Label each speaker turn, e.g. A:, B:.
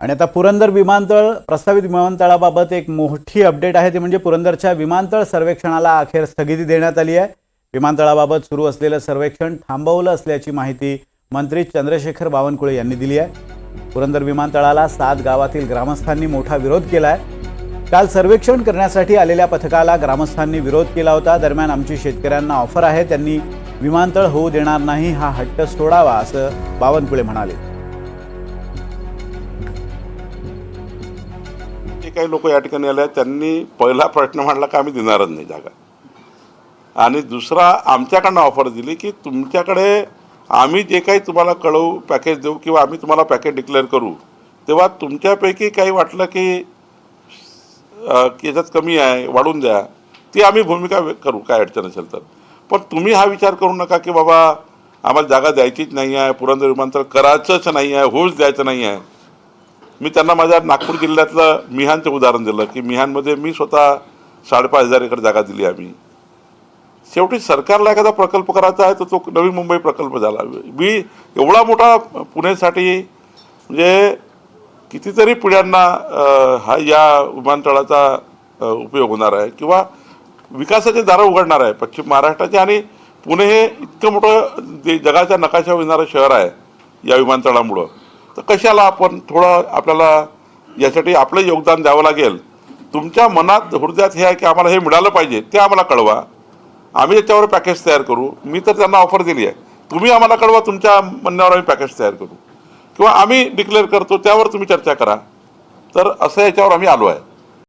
A: आणि आता पुरंदर विमानतळ प्रस्तावित विमानतळाबाबत एक मोठी अपडेट आहे ते म्हणजे पुरंदरच्या विमानतळ सर्वेक्षणाला अखेर स्थगिती देण्यात आली आहे. विमानतळाबाबत सुरू असलेलं सर्वेक्षण थांबवलं असल्याची माहिती मंत्री चंद्रशेखर बावनकुळे यांनी दिली आहे. पुरंदर विमानतळाला सात गावातील ग्रामस्थांनी मोठा विरोध केला आहे काल सर्वेक्षण करण्यासाठी आलेल्या पथकाला ग्रामस्थांनी विरोध केला होता. दरम्यान आमची शेतकऱ्यांना ऑफर आहे त्यांनी विमानतळ होऊ देणार नाही हा हट्ट सोडावा असं बावनकुळे म्हणाले.
B: काही लोक या ठिकाणी आले त्यांनी पहिला प्रश्न मांडला का आम्ही देणारच नाही जागा. आणि दुसरा आमच्याकडनं ऑफर दिली की तुमच्याकडे आम्ही जे काही तुम्हाला कळवू पॅकेज देऊ किंवा आम्ही तुम्हाला पॅकेज डिक्लेअर करू तेव्हा तुमच्यापैकी काही वाटलं की याच्यात कमी आहे वाढून द्या ती आम्ही भूमिका करू काय अडचण असेल तर. पण तुम्ही हा विचार करू नका की बाबा आम्हाला जागा द्यायचीच नाही आहे पुरंदर विमानतळ करायचंच नाही आहे होऊच द्यायचं नाही आहे. मी त्यांना माझ्या नागपूर जिल्ह्यातलं मिहानचं उदाहरण दिलं की मिहानमध्ये मी स्वतः साडेपाच हजार एकर जागा दिली आम्ही. शेवटी सरकारला एखादा प्रकल्प करायचा आहे तर तो नवी मुंबई प्रकल्प झाला. मी एवढा मोठा पुण्यासाठी म्हणजे कितीतरी पिढ्यांना हा या विमानतळाचा उपयोग होणार आहे किंवा विकासाचे दारं उघडणार आहे. पश्चिम महाराष्ट्राचे आणि पुणे हे इतकं मोठं दे जगाच्या नकाशावर येणारं शहर आहे या विमानतळामुळं. तर कशाला आपण थोडं आपल्याला यासाठी आपलं योगदान द्यावं लागेल? तुमच्या मनात हृदयात हे आहे की आम्हाला हे मिळालं पाहिजे ते आम्हाला कळवा. आम्ही याच्यावर पॅकेज तयार करू. मी तर त्यांना ऑफर दिली आहे तुम्ही आम्हाला कळवा तुमच्या म्हणण्यावर आम्ही पॅकेज तयार करू. किंवा आम्ही डिक्लेअर करतो त्यावर तुम्ही चर्चा करा. तर असं याच्यावर आम्ही आलो आहे.